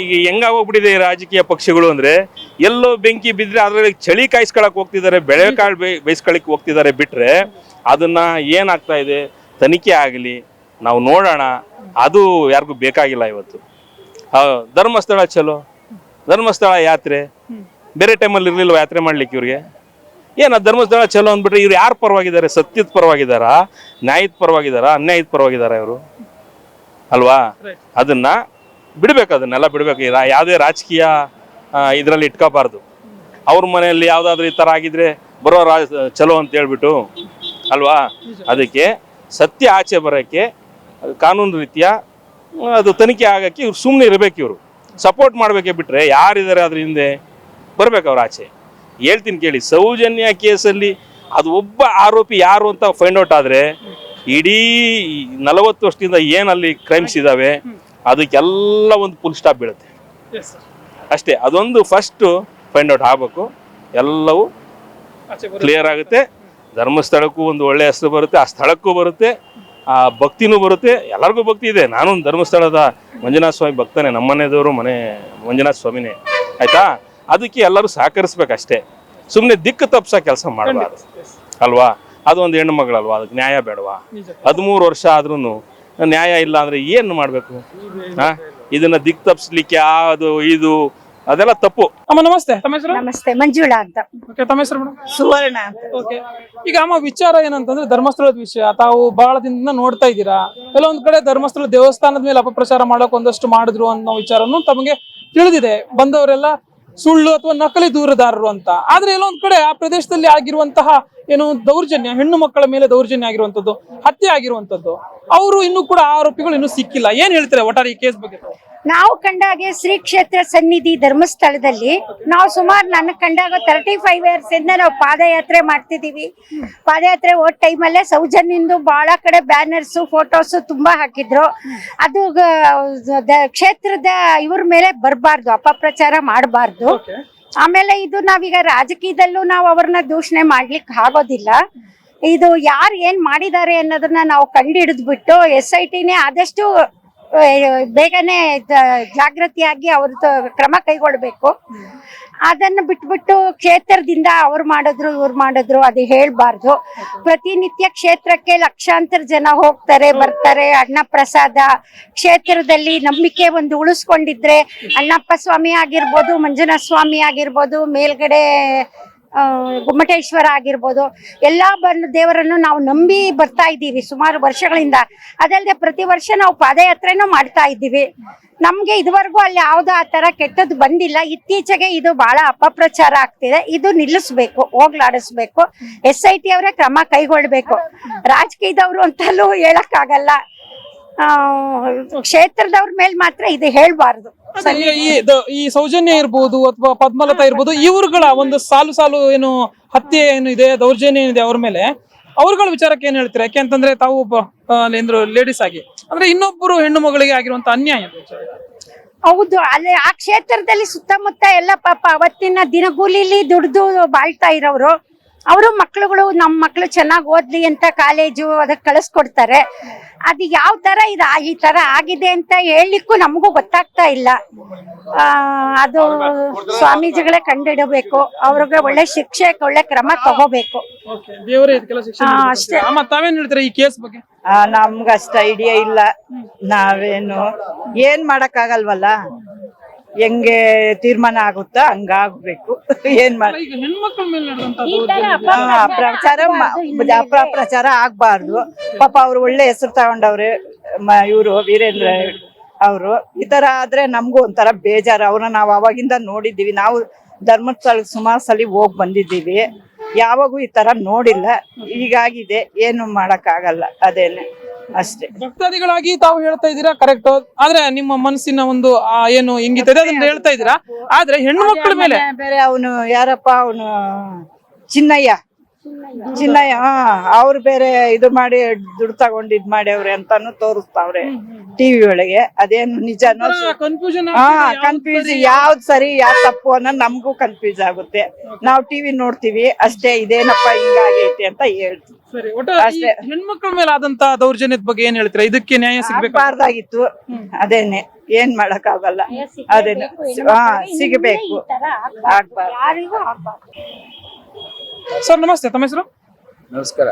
ಈಗ ಹೆಂಗಾಗೋಗ್ಬಿಟ್ಟಿದೆ ಈ ರಾಜಕೀಯ ಪಕ್ಷಗಳು ಅಂದ್ರೆ ಎಲ್ಲೋ ಬೆಂಕಿ ಬಿದ್ರೆ ಅದ್ರಲ್ಲಿ ಚಳಿ ಕಾಯಿಸ್ಕೊಳಕ್ ಹೋಗ್ತಿದ್ದಾರೆ ಬೆಳೆ ಕಾಳು ಬೇ ಬೇಯಿಸ್ಕೊಳಕ್ ಹೋಗ್ತಿದ್ದಾರೆ ಬಿಟ್ರೆ ಅದನ್ನ ಏನಾಗ್ತಾ ಇದೆ? ತನಿಖೆ ಆಗಲಿ, ನಾವು ನೋಡೋಣ. ಅದು ಯಾರಿಗೂ ಬೇಕಾಗಿಲ್ಲ ಇವತ್ತು. ಧರ್ಮಸ್ಥಳ ಚಲೋ. ಧರ್ಮಸ್ಥಳ ಯಾತ್ರೆ. ಬೇರೆ ಟೈಮಲ್ಲಿ ಇರಲಿಲ್ಲ ಯಾತ್ರೆ ಮಾಡ್ಲಿಕ್ಕೆ ಇವ್ರಿಗೆ? ಏನ ಧರ್ಮಸ್ಥಳ ಚಲೋ ಅಂದ್ಬಿಟ್ರೆ ಇವ್ರು ಯಾರ ಪರವಾಗಿದ್ದಾರೆ? ಸತ್ಯದ ಪರವಾಗಿದ್ದಾರಾ? ನ್ಯಾಯದ ಪರವಾಗಿದ್ದಾರಾ? ಅನ್ಯಾಯದ ಪರವಾಗಿದ್ದಾರಾ ಇವರು? ಅಲ್ವಾ. ಅದನ್ನ ಬಿಡ್ಬೇಕು, ಅದನ್ನೆಲ್ಲ ಬಿಡ್ಬೇಕು. ಯಾವುದೇ ರಾಜಕೀಯ ಇದರಲ್ಲಿ ಇಟ್ಕೋಬಾರ್ದು. ಅವ್ರ ಮನೆಯಲ್ಲಿ ಯಾವ್ದಾದ್ರು ಈ ಥರ ಆಗಿದ್ರೆ ಬರೋ ರಾಜ, ಚಲೋ ಅಂತ ಹೇಳ್ಬಿಟ್ಟು, ಅಲ್ವಾ? ಅದಕ್ಕೆ ಸತ್ಯ ಆಚೆ ಬರೋಕ್ಕೆ ಕಾನೂನು ರೀತಿಯ ಅದು ತನಿಖೆ ಆಗೋಕ್ಕೆ ಇವ್ರು ಸುಮ್ಮನೆ ಇರಬೇಕು ಇವರು. ಸಪೋರ್ಟ್ ಮಾಡಬೇಕೆ ಬಿಟ್ಟರೆ ಯಾರಿದ್ದಾರೆ ಅದ್ರ ಹಿಂದೆ? ಬರಬೇಕು ಅವ್ರ ಆಚೆ. ಹೇಳ್ತೀನಿ ಕೇಳಿ ಸೌಜನ್ಯ ಕೇಸಲ್ಲಿ ಅದು ಒಬ್ಬ ಆರೋಪಿ ಯಾರು ಅಂತ ಫೈಂಡ್ ಔಟ್ ಆದರೆ ಇಡೀ ನಲವತ್ತು ವರ್ಷದಿಂದ ಏನ್ ಅಲ್ಲಿ ಕ್ರೈಮ್ಸ್ ಇದ್ದಾವೆ ಅದಕ್ಕೆಲ್ಲ ಒಂದು ಫುಲ್ ಸ್ಟಾಪ್ ಬೀಳುತ್ತೆ. ಅಷ್ಟೇ ಅದೊಂದು ಫಸ್ಟು ಫೈಂಡ್ ಔಟ್ ಆಗಬೇಕು. ಎಲ್ಲವೂ. ಕ್ಲಿಯರ್ ಆಗುತ್ತೆ. ಧರ್ಮಸ್ಥಳಕ್ಕೂ ಒಂದು ಒಳ್ಳೆ ಹೆಸರು ಬರುತ್ತೆ ಆ ಸ್ಥಳಕ್ಕೂ ಬರುತ್ತೆ ಆ ಭಕ್ತಿನೂ ಬರುತ್ತೆ. ಎಲ್ಲರಿಗೂ ಭಕ್ತಿ ಇದೆ. ನಾನು ಧರ್ಮಸ್ಥಳದ ಮಂಜುನಾಥ ಸ್ವಾಮಿ ಭಕ್ತನೇ ನಮ್ಮನೆದವರು ಮನೆ ಮಂಜುನಾಥ ಸ್ವಾಮಿನೇ ಆಯ್ತಾ? ಅದಕ್ಕೆ ಎಲ್ಲರೂ ಸಹಕರಿಸ್ಬೇಕಷ್ಟೇ. ಸುಮ್ಮನೆ ದಿಕ್ಕು ತಪ್ಸೋ ಕೆಲಸ ಮಾಡಬಾರ್ದು. ಅಲ್ವಾ? ಅದು ಒಂದು ಹೆಣ್ಣು ಮಗಳಲ್ವಾ? ಅದಕ್ಕೆ ನ್ಯಾಯ ಬೇಡವಾ. ಹದಿಮೂರು ವರ್ಷ ಆದ್ರೂ ನ್ಯಾಯ ಇಲ್ಲ ಅಂದ್ರೆ ಏನು ಮಾಡಬೇಕು? ಹಾ ಇದನ್ನ ದಿಕ್ಕು ತಪ್ಪಿಸ್ಲಿಕ್ಕೆ ಅದು ಇದು ಅದೆಲ್ಲ ತಪ್ಪು. ಅಮ್ಮ ನಮಸ್ತೆ. ತಮ್ಮ ಹೆಸರು? ನಮಸ್ತೆ ಮಂಜುಳಾ ಅಂತ. ಓಕೆ ತಮ್ಮ ಹೆಸರು ಮೇಡಮ್? ಸುವರ್ಣ ಅಂತ. ಓಕೆ ಈಗ ಅಮ್ಮ ವಿಚಾರ ಏನಂತಂದ್ರೆ ಧರ್ಮಸ್ಥಳದ ವಿಷಯ. ತಾವು ಬಹಳ ದಿನದಿಂದ ನೋಡ್ತಾ ಇದ್ದೀರಾ? ಕೆಲವೊಂದ್ ಕಡೆ ಧರ್ಮಸ್ಥಳ ದೇವಸ್ಥಾನದ ಮೇಲೆ ಅಪಪ್ರಚಾರ ಮಾಡಕ್ ಒಂದಷ್ಟು ಮಾಡಿದ್ರು ಅನ್ನೋ ವಿಚಾರನು ತಮಗೆ ತಿಳಿದಿದೆ. ಬಂದವರೆಲ್ಲ ಸುಳ್ಳು ಅಥವಾ ನಕಲಿ ದೂರದಾರರು ಅಂತ. ಆದ್ರೆ ಎಲ್ಲೊಂದ್ ಕಡೆ ಆ ಪ್ರದೇಶದಲ್ಲಿ ಆಗಿರುವಂತಹ ಏನು ದೌರ್ಜನ್ಯ ಹೆಣ್ಣು ಮಕ್ಕಳ ಮೇಲೆ ದೌರ್ಜನ್ಯ ಆಗಿರುವಂತದ್ದು ಹತ್ಯೆ ಆಗಿರುವಂತದ್ದು ಅವರು ಇನ್ನೂ ಕೂಡ ಆರೋಪಿಗಳು ಇನ್ನೂ ಸಿಕ್ಕಿಲ್ಲ. ಏನ್ ಹೇಳ್ತಾರೆ ಒಟ್ಟಾರೆ ಈ ಕೇಸ್ ಬಗ್ಗೆ? ನಾವು ಕಂಡಾಗೆ ಶ್ರೀ ಕ್ಷೇತ್ರ ಸನ್ನಿಧಿ ಧರ್ಮಸ್ಥಳದಲ್ಲಿ ನಾವು ಸುಮಾರು ನನ್ನ ಕಂಡಾಗ ತರ್ಟಿ ಫೈವ್ ಇಯರ್ಸ್ ಇಂದ ನಾವು ಪಾದಯಾತ್ರೆ ಮಾಡ್ತಿದೀವಿ ಪಾದಯಾತ್ರೆ ಹೋದ ಟೈಮಲ್ಲೇ ಸೌಜನ್ಯಂದು ಬಹಳ ಕಡೆ ಬ್ಯಾನರ್ಸ್ ಫೋಟೋಸ್ ತುಂಬಾ ಹಾಕಿದ್ರು. ಅದು ಕ್ಷೇತ್ರದ ಇವ್ರ ಮೇಲೆ ಬರಬಾರ್ದು ಅಪಪ್ರಚಾರ ಮಾಡಬಾರ್ದು. ಆಮೇಲೆ ಇದು ನಾವೀಗ ರಾಜಕೀಯದಲ್ಲೂ ನಾವು ಅವ್ರನ್ನ ದೂಷಣೆ ಮಾಡ್ಲಿಕ್ಕೆ ಆಗೋದಿಲ್ಲ. ಇದು ಯಾರು ಏನ್ ಮಾಡಿದ್ದಾರೆ ಅನ್ನೋದನ್ನ ನಾವು ಕಂಡು ಹಿಡಿದ್ಬಿಟ್ಟು ಎಸ್ ಐ ಟಿನೇ ಆದಷ್ಟು ಬೇಗನೆ ಜಾಗೃತಿಯಾಗಿ ಅವ್ರದ್ದು ಕ್ರಮ ಕೈಗೊಳ್ಬೇಕು. ಅದನ್ನ ಬಿಟ್ಬಿಟ್ಟು ಕ್ಷೇತ್ರದಿಂದ ಅವ್ರು ಮಾಡಿದ್ರು, ಇವ್ರು ಮಾಡಿದ್ರು, ಅದು ಹೇಳ್ಬಾರ್ದು. ಪ್ರತಿನಿತ್ಯ ಕ್ಷೇತ್ರಕ್ಕೆ ಲಕ್ಷಾಂತರ ಜನ ಹೋಗ್ತಾರೆ, ಬರ್ತಾರೆ. ಅಣ್ಣ ಪ್ರಸಾದ ಕ್ಷೇತ್ರದಲ್ಲಿ ನಂಬಿಕೆ ಒಂದು ಉಳಿಸ್ಕೊಂಡಿದ್ರೆ ಅಣ್ಣಪ್ಪ ಸ್ವಾಮಿ ಆಗಿರ್ಬೋದು ಮಂಜುನಾಥ ಸ್ವಾಮಿ ಆಗಿರ್ಬೋದು, ಮೇಲ್ಗಡೆ ಗುಮ್ಮಟೇಶ್ವರ ಆಗಿರ್ಬೋದು, ಎಲ್ಲಾ ಬಂದು ದೇವರನ್ನು ನಾವು ನಂಬಿ ಬರ್ತಾ ಇದ್ದೀವಿ ಸುಮಾರು ವರ್ಷಗಳಿಂದ. ಅದಲ್ಲದೆ ಪ್ರತಿ ವರ್ಷ ನಾವು ಪಾದಯಾತ್ರೆನೂ ಮಾಡ್ತಾ ಇದ್ದೀವಿ. ನಮ್ಗೆ ಇದುವರೆಗೂ ಅಲ್ಲಿ ಯಾವ್ದು ಆ ತರ ಕೆಟ್ಟದ್ದು ಬಂದಿಲ್ಲ. ಇತ್ತೀಚೆಗೆ ಇದು ಬಹಳ ಅಪಪ್ರಚಾರ ಆಗ್ತಿದೆ. ಇದು ನಿಲ್ಲಿಸ್ಬೇಕು ಹೋಗ್ಲಾಡಿಸ್ಬೇಕು. ಎಸ್ ಐ ಟಿ ಅವರೇ ಕ್ರಮ ಕೈಗೊಳ್ಬೇಕು ರಾಜಕೀಯದವ್ರು ಅಂತಲೂ ಹೇಳಕ್ಕಾಗಲ್ಲ. ಆ, ಕ್ಷೇತ್ರದವ್ರ ಮೇಲೆ ಮಾತ್ರ ಇದು ಹೇಳ್ಬಾರ್ದು. ಈ- ಸೌಜನ್ಯ ಇರ್ಬೋದು ಅಥವಾ ಪದ್ಮಲತಾ ಇರ್ಬೋದು ಇವ್ರುಗಳ ಒಂದು ಸಾಲು ಸಾಲು ಏನು ಹತ್ಯೆ ಏನು ಇದೆ ದೌರ್ಜನ್ಯ ಏನಿದೆ ಅವ್ರ ಮೇಲೆ ಅವ್ರಗಳ ವಿಚಾರಕ್ಕೆ ಏನ್ ಹೇಳ್ತೀರಾ? ಯಾಕೆಂತಂದ್ರೆ ತಾವು ಒಬ್ಬ ಏನ್ರು ಲೇಡೀಸ್ ಆಗಿ. ಅಂದ್ರೆ ಇನ್ನೊಬ್ಬರು ಹೆಣ್ಣು ಮಗಳಿಗೆ ಆಗಿರುವಂತ ಅನ್ಯಾಯ. ಹೌದು, ಅಲ್ಲಿ ಆ ಕ್ಷೇತ್ರದಲ್ಲಿ ಸುತ್ತಮುತ್ತ ಎಲ್ಲ ಪಾಪ ಅವತ್ತಿನ ದಿನಗೂಲಿಲಿ ದುಡ್ದು ಬಾಳ್ತಾ ಇರೋರು ಅವರು ಮಕ್ಳುಗಳು ನಮ್ಮ ಮಕ್ಳು ಚೆನ್ನಾಗಿ ಓದ್ಲಿ ಅಂತ ಕಾಲೇಜು ಅದಕ್ಕೆ ಕಳಿಸ್ಕೊಡ್ತಾರೆ. ಅದು ಯಾವ ತರ ಇದು ಆ- ಈ ತರ ಆಗಿದೆ ಅಂತ ಹೇಳಲಿಕ್ಕೂ ನಮಗೂ ಗೊತ್ತಾಗ್ತಾ ಇಲ್ಲ. ಆ, ಅದು ಸ್ವಾಮೀಜಿಗಳೇ ಕಂಡಿಡಬೇಕು. ಅವ್ರಿಗೆ ಒಳ್ಳೆ ಶಿಕ್ಷೆ ಒಳ್ಳೆ ಕ್ರಮ ತಗೋಬೇಕು. ಅಷ್ಟೇ. ತಾವೇನ್ ಹೇಳ್ತೀರಾ ಈ ಕೇಸ್ ಬಗ್ಗೆ? ಆ, ನಮ್ಗ್ ಅಷ್ಟ ಐಡಿಯಾ ಇಲ್ಲ. ನಾವೇನು? ಏನ್ ಮಾಡಕ್ಕಾಗಲ್ವಲ್ಲ? ಹೆಂಗೆ ತೀರ್ಮಾನ ಆಗುತ್ತಾ ಹಂಗಾಗ್ಬೇಕು. ಏನ್ ಮಾಡ ಈಗ ಹೆಣ್ಮಕ್ಳ ಮೇಲೆ ನಡೆದಂತ ಆ, ಪ್ರಚಾರ ಅಪಪ್ರಚಾರ ಆಗ್ಬಾರ್ದು. ಪಾಪ ಅವ್ರು ಒಳ್ಳೆ ಹೆಸರು ತಗೊಂಡವ್ರೆ ಇವರು ವೀರೇಂದ್ರ ಅವರು. ಈ ತರ ಆದ್ರೆ ನಮಗೂ ಒಂಥರ ಬೇಜಾರು. ಅವ್ರನ್ನ ನಾವು ಅವಾಗಿಂದ ನೋಡಿದ್ದೀವಿ. ನಾವು ಧರ್ಮಸ್ಥಳ ಸುಮಾರು ಸಲ ಹೋಗ್ ಬಂದಿದ್ದೀವಿ. ಯಾವಾಗೂ ಈ ತರ ನೋಡಿಲ್ಲ. ಹೀಗಾಗಿದೆ. ಏನು ಮಾಡಕ್ ಆಗಲ್ಲ ಅದೇನೆ. ಅಷ್ಟೇ. ಭಕ್ತಾದಿಗಳಾಗಿ ತಾವು ಹೇಳ್ತಾ ಇದ್ದೀರಾ? ಕರೆಕ್ಟ್ ಆದ್ರೆ ನಿಮ್ಮ ಮನಸ್ಸಿನ ಒಂದು ಆ, ಏನು ಇಂಗಿತ ಇದೆ ಅದನ್ನ ಹೇಳ್ತಾ ಇದ್ದೀರಾ? ಆದ್ರೆ ಹೆಣ್ಣು ಮಕ್ಕಳ ಮೇಲೆ. ಬೇರೆ ಅವನು ಯಾರಪ್ಪ? ಅವನು ಚಿನ್ನಯ್ಯ. ಚಿನ್ನಯ್ಯ ಹಾ ಅವ್ರು ಬೇರೆ ಇದು ಮಾಡಿ ದುಡ್ಡು ತಗೊಂಡ್ ಇದ್ ಮಾಡ್ಯವ್ರೆ ಅಂತಾನು ತೋರಿಸ್ತಾವ್ರೆ ಟಿವಿ ಒಳಗೆ. ಅದೇನು ನಿಜ ಕನ್ಫ್ಯೂಷನ್ ಹಾ ಕನ್ಫ್ಯೂಸ್ ಯಾವ್ದ್ ಸರಿ ಯಾವ್ ತಪ್ಪು ಅನ್ನೋದು ನಮಗೂ ಕನ್ಫ್ಯೂಸ್ ಆಗುತ್ತೆ. ನಾವು ಟಿವಿ ನೋಡ್ತೀವಿ ಅಷ್ಟೇ ಇದೇನಪ್ಪ ಹಿಂಗಾಗೈತೆ ಅಂತ ಹೇಳ್ತೀವಿ. ಸರಿ ಒಟ್ಟು ಅಷ್ಟೇ. ಹೆಣ್ಮಕ್ಳ ಮೇಲೆ ಆದಂತ ದೌರ್ಜನ್ಯದ ಬಗ್ಗೆ ಏನ್ ಹೇಳ್ತೀರಾ? ಇದಕ್ಕೆ ನ್ಯಾಯ ಸಿಗ್ಬೇಕು? ಆಗ್ಬಾರ್ದಾಗಿತ್ತು. ಅದೇನೆ ಏನ್ ಮಾಡಕ್ ಆಗಲ್ಲ ಅದೇನೆ. ಹಾ ಸಿಗಬೇಕು. ಆಗ್ಬಾರ್ದು. ಯಾರಿಗೂ ಆಗ್ಬಾರ್ದು. ಸರ್ ನಮಸ್ತೆ. ತಮ್ಮ ಹೆಸರು? ನಮಸ್ಕಾರ.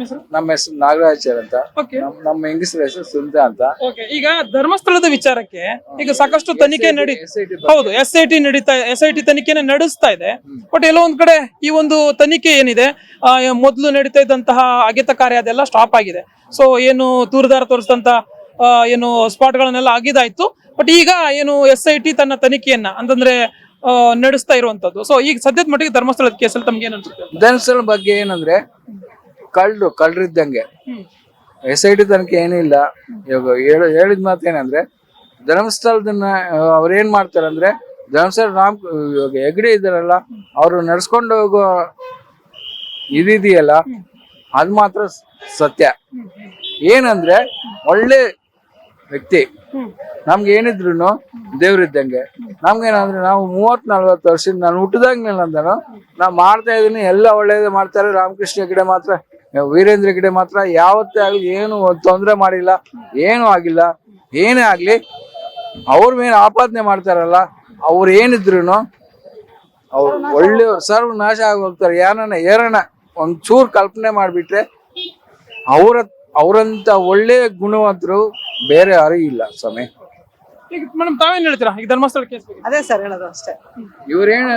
ಹೆಸರು? ನಮ್ಮ ಹೆಸರು ನಾಗರಾಜ್ ಅಂತ. ನಮ್- ನಮ್ಮ ಹೆಂಗಸರ ಹೆಸರು ಸುಂದ ಅಂತ. ಓಕೆ ಈಗ ಧರ್ಮಸ್ಥಳದ ವಿಚಾರಕ್ಕೆ ಈಗ ಸಾಕಷ್ಟು ತನಿಖೆ ನಡಿ SIT ಹೌದು ಎಸ್ ಐ ಟಿ ನಡೀತಾ ಎಸ್ ಐ ಟಿ ತನಿಖೆನ ನಡೆಸ್ತಾ ಇದೆ. ಬಟ್ ಎಲ್ಲೋ ಒಂದ್ ಕಡೆ ಈ ಒಂದು ತನಿಖೆ ಏನಿದೆ ಆ, ಮೊದ್ಲು ನಡೀತಾ ಇದ್ದಂತಹ ಅಗೆತ ಕಾರ್ಯ ಅದೆಲ್ಲ ಸ್ಟಾಪ್ ಆಗಿದೆ. ಸೊ ಏನು ದೂರದಾರ ತೋರಿಸಿದಂತ ಏನು ಸ್ಪಾಟ್ಗಳನ್ನೆಲ್ಲ ಆಗಿದಾಯ್ತು ಬಟ್ ಈಗ ಏನು ಎಸ್ ಐ ಟಿ ತನ್ನ ತನಿಖೆಯನ್ನ ಅಂತಂದ್ರೆ ನಡೆಸ್ತಾ ಇರುವಂತದ್ದು. ಸೊ ಈಗ ಸದ್ಯದ ಮಟ್ಟಿಗೆ ಧರ್ಮಸ್ಥಳದ ಕೇಸಲ್ಲಿ ತಮ್ಗೆ ಏನ್ ಅನ್ಸುತ್ತೆ? ಧರ್ಮಸ್ಥಳ ಬಗ್ಗೆ ಏನಂದ್ರೆ ಕಳ್ಳು ಕಳ್ಳರಿದ್ದಂಗೆ ಎಸ್ ಐ ಟಿ ತನಕ ಏನಿಲ್ಲ ಇವಾಗ ಹೇಳ ಹೇಳಿದ ಮಾತು ಏನಂದ್ರೆ ಧರ್ಮಸ್ಥಳದನ್ನ ಅವ್ರು ಏನ್ ಮಾಡ್ತಾರೆ ಅಂದ್ರೆ ಧರ್ಮಸ್ಥಳ ರಾಮ್ ಇವಾಗ ಹೆಗ್ಡೆ ಇದಾರಲ್ಲ ಅವರು ನಡ್ಸ್ಕೊಂಡು ಹೋಗೋ ಇದಿದೆಯಲ್ಲ ಅದ್ ಮಾತ್ರ ಸತ್ಯ. ಏನಂದ್ರೆ ಒಳ್ಳೆ ವ್ಯಕ್ತಿ ನಮ್ಗೆ ಏನಿದ್ರು ದೇವ್ರಿದ್ದಂಗೆ ನಮ್ಗೇನಂದ್ರೆ ನಾವು ಮೂವತ್ ನಲ್ವತ್ತು ವರ್ಷದಿಂದ ನಾನು ಹುಟ್ಟಿದಾಗ್ಮೇಲೆ ಅಂದನು ನಾ ಮಾಡ್ತಾ ಇದೀನಿ ಎಲ್ಲ ಒಳ್ಳೇದೇ ಮಾಡ್ತಾರೆ, ರಾಮಕೃಷ್ಣ ಗಿಡ ಮಾತ್ರ, ವೀರೇಂದ್ರ ಗಿಡ ಮಾತ್ರ, ಯಾವತ್ತೇ ಆಗ್ಲಿ ಏನು ತೊಂದರೆ ಮಾಡಿಲ್ಲ, ಏನು ಆಗಿಲ್ಲ, ಏನೇ ಆಗ್ಲಿ, ಅವ್ರ ಮೇಲೆ ಆಪಾದನೆ ಮಾಡ್ತಾರಲ್ಲ, ಅವ್ರು ಏನಿದ್ರು ಅವ್ರು ಒಳ್ಳೆ ಸರ್ವ ನಾಶ ಆಗಿ ಹೋಗ್ತಾರೆ. ಯಾರನ್ನ ಒಂಚೂರು ಒಂದ್ ಚೂರ್ ಕಲ್ಪನೆ ಮಾಡಿಬಿಟ್ರೆ, ಅವರ, ಅವರಂತ ಒಳ್ಳೆಯ ಗುಣವಂತರು ಬೇರೆ ಯಾರು ಇಲ್ಲ ಸ್ವಾಮಿ. ಈಗ ಮೇಡಮ್ ತಾವೇನ್ ಹೇಳ್ತೀರಾ? ಈಗ ಧರ್ಮಸ್ಥಳ ಕೇಸ್ ಬಗ್ಗೆ. ಅದೇ ಸರ್ ಹೇಳೋದು ಅಷ್ಟೇ. ಇವ್ರೇನ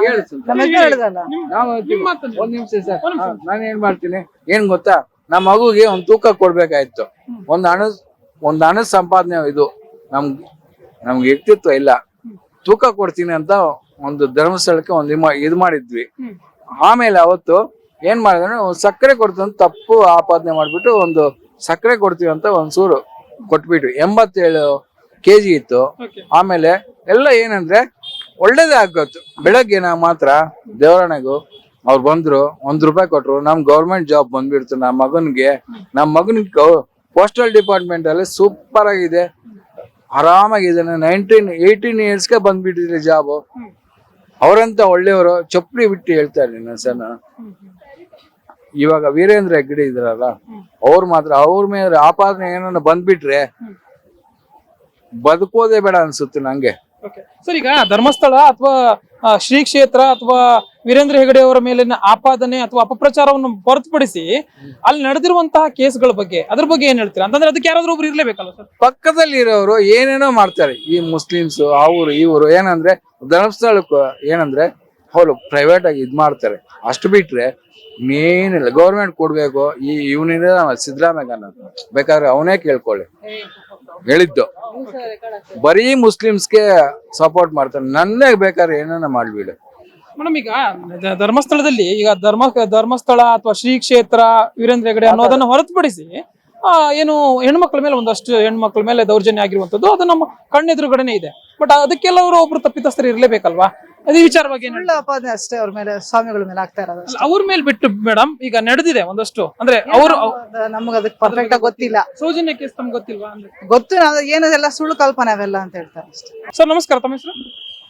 ಹೇಳಿ ಸ್ವಲ್ಪ. ನಮ್ಮ ಹೆಸರು ಹೇಳುದಲ್ಲ. ನಾವು ನಿಮ್ಮ ಮಾತನ್ನ ಒಂದ್ ನಿಮಿಷ ಸರ್. ನಾನು ಏನ್ ಮಾಡ್ತೀನಿ? ಏನ್ ಗೊತ್ತಾ? ನಮ್ಮ ಮಗುಗೆ ಒಂದ್ ತೂಕ ಕೊಡ್ಬೇಕಾಯ್ತು. ಒಂದ್ ಹಣ ಒಂದ್ ಹಣ ಸಂಪಾದನೆ ಇದು. ನಮ್ ನಮ್ಗೆ ವ್ಯಕ್ತಿತ್ವ ಇಲ್ಲ. ತೂಕ ಕೊಡ್ತೀನಿ ಅಂತ ಒಂದು ಧರ್ಮಸ್ಥಳಕ್ಕೆ ಒಂದ್ ಇಮ- ಇದ್ ಮಾಡಿದ್ವಿ. ಆಮೇಲೆ ಅವತ್ತು ಏನ್ ಮಾಡಿದ್ರೆ ಒಂದ್ ಸಕ್ಕರೆ ಕೊಡ್ತೀವಿ ಅಂತ ತಪ್ಪು ಆಪಾದನೆ ಮಾಡ್ಬಿಟ್ಟು ಒಂದು ಸಕ್ಕರೆ ಕೊಡ್ತೀವಿ ಅಂತ ಒಂದ್ ಸೂರು. ಕೊಟ್ಬಿಟ್ವಿ ಎಂಬತ್ತೇಳು ಕೆಜಿ ಇತ್ತು. ಆಮೇಲೆ ಎಲ್ಲ ಏನಂದ್ರೆ ಒಳ್ಳೇದೇ ಆಗೋತ್ತು. ಬೆಳಗ್ಗೆ ನಾವು ಮಾತ್ರ ದೇವರಣೆಗೂ ಅವ್ರು ಬಂದ್ರು ಒಂದ್ ರೂಪಾಯಿ ಕೊಟ್ರು. ನಮ್ ಗೌರ್ಮೆಂಟ್ ಜಾಬ್ ಬಂದ್ಬಿಡ್ತು. ನಮ್ಮ ಮಗನ್ಗೆ ನಮ್ಮ ಮಗನಿಗೆ ಪೋಸ್ಟಲ್ ಡಿಪಾರ್ಟ್ಮೆಂಟ್ ಅಲ್ಲಿ ಸೂಪರ್ ಆಗಿದೆ. ಆರಾಮಾಗಿದ್ದಾನೆ. ನೈನ್ಟೀನ್ ಏಯ್ಟೀನ್ ಇಯರ್ಸ್ಗೆ ಬಂದ್ಬಿಟ್ಟಿದ್ರೆ ಜಾಬ್ ಅವರಂತ ಒಳ್ಳೆಯವರು ಚಪ್ಪಲಿ ಬಿಟ್ಟು ಹೇಳ್ತಾರೆ ಇದ್ದೀನಿ ಸರ್ ನಾನು. ಇವಾಗ ವೀರೇಂದ್ರ ಹೆಗ್ಗಡೆ ಇದ್ರಲ್ಲ ಅವ್ರು ಮಾತ್ರ ಅವ್ರ ಮೇಲೆ ಆಪಾದನೆ ಏನನ್ನ ಬಂದ್ಬಿಟ್ರೆ ಬದುಕೋದೇ ಬೇಡ ಅನ್ಸುತ್ತೆ ನಂಗೆ. ಸರ್ ಈಗ ಧರ್ಮಸ್ಥಳ ಅಥವಾ ಶ್ರೀ ಕ್ಷೇತ್ರ ಅಥವಾ ವೀರೇಂದ್ರ ಹೆಗಡೆ ಅವರ ಮೇಲಿನ ಆಪಾದನೆ ಅಥವಾ ಅಪಪ್ರಚಾರವನ್ನು ಹೊರತುಪಡಿಸಿ ಅಲ್ಲಿ ನಡೆದಿರುವಂತಹ ಕೇಸ್ಗಳ ಬಗ್ಗೆ ಅದ್ರ ಬಗ್ಗೆ ಏನ್ ಹೇಳ್ತೀರಾ? ಅಂತಂದ್ರೆ ಅದಕ್ಕೆ ಯಾರಾದ್ರೂ ಒಬ್ರು ಇರ್ಲೇಬೇಕಲ್ಲ ಸರ್ ಪಕ್ಕದಲ್ಲಿ ಇರೋರು ಏನೇನೋ ಮಾಡ್ತಾರೆ. ಈ ಮುಸ್ಲಿಮ್ಸ್ ಅವರು ಇವರು ಏನಂದ್ರೆ ಧರ್ಮಸ್ಥಳಕ್ಕೂ ಏನಂದ್ರೆ ಅವರು ಪ್ರೈವೇಟ್ ಆಗಿ ಇದ್ ಮಾಡ್ತಾರೆ. ಅಷ್ಟು ಬಿಟ್ರೆ ಮೇನಿಲ್ಲ ಗೌರ್ಮೆಂಟ್ ಕೊಡ್ಬೇಕು ಈ ಇವನಿಂದ ಸಿದ್ದರಾಮಯ್ಯ ಬೇಕಾದ್ರೆ ಅವನೇ ಕೇಳ್ಕೊಳ್ಳಿ. ಹೇಳಿದ್ದು. ಬರೀ ಮುಸ್ಲಿಮ್ಸ್ಗೆ ಸಪೋರ್ಟ್ ಮಾಡ್ತಾರೆ. ನನ್ನೇ ಬೇಕಾದ್ರೆ ಏನನ್ನ ಮಾಡ್ಬಿಡು. ಮೇಡಮ್ ಈಗ ಧರ್ಮಸ್ಥಳದಲ್ಲಿ ಈಗ ಧರ್ಮ ಧರ್ಮಸ್ಥಳ ಅಥವಾ ಶ್ರೀ ಕ್ಷೇತ್ರ ವೀರೇಂದ್ರ ಹೆಗಡೆ ಅನ್ನೋದನ್ನ ಹೊರತುಪಡಿಸಿ ಆ, ಏನು ಹೆಣ್ಮಕ್ಳ ಮೇಲೆ ಒಂದಷ್ಟು ಹೆಣ್ಮಕ್ಳ ಮೇಲೆ ದೌರ್ಜನ್ಯ ಆಗಿರುವಂತದ್ದು ಅದು ನಮ್ಮ ಕಣ್ಣೆದುರುಗಡೆನೆ ಇದೆ. ಬಟ್ ಅದಕ್ಕೆಲ್ಲ ಅವರು ಒಬ್ರು ತಪ್ಪಿತಸ್ಥರು ಇರ್ಲೇಬೇಕಲ್ವಾ? ಅದೇ ವಿಚಾರವಾಗಿ ಬಗ್ಗೆ ಸುಳ್ಳು ಅಷ್ಟೇ ಅವ್ರ ಮೇಲೆ ಸ್ವಾಮಿಗಳ ಮೇಲೆ ಆಗ್ತಾ ಇರೋದು. ಅವ್ರ ಮೇಲೆ ಬಿಟ್ಟು ಮೇಡಮ್ ಈಗ ನಡೆದಿದೆ ಒಂದಷ್ಟು. ಅಂದ್ರೆ ಅವರು ನಮ್ಗೆ ಅದಕ್ಕೆ ಪರ್ಫೆಕ್ಟ್ ಆಗಿ ಗೊತ್ತಿಲ್ಲ. ಸೌಜನ್ಯ ಕೇಸ್ ತಮ್ಗೆ ಗೊತ್ತಿಲ್ವಾ ಅಂದ್ರೆ? ಗೊತ್ತು ನಾವು ಏನದೆಲ್ಲ ಸುಳ್ಳು ಕಲ್ಪನೆ ಅವೆಲ್ಲ ಅಂತ ಹೇಳ್ತಾರೆ ಅಷ್ಟೇ. ಸರ್ ನಮಸ್ಕಾರ ತಮ್ಮ ಹೆಸರು?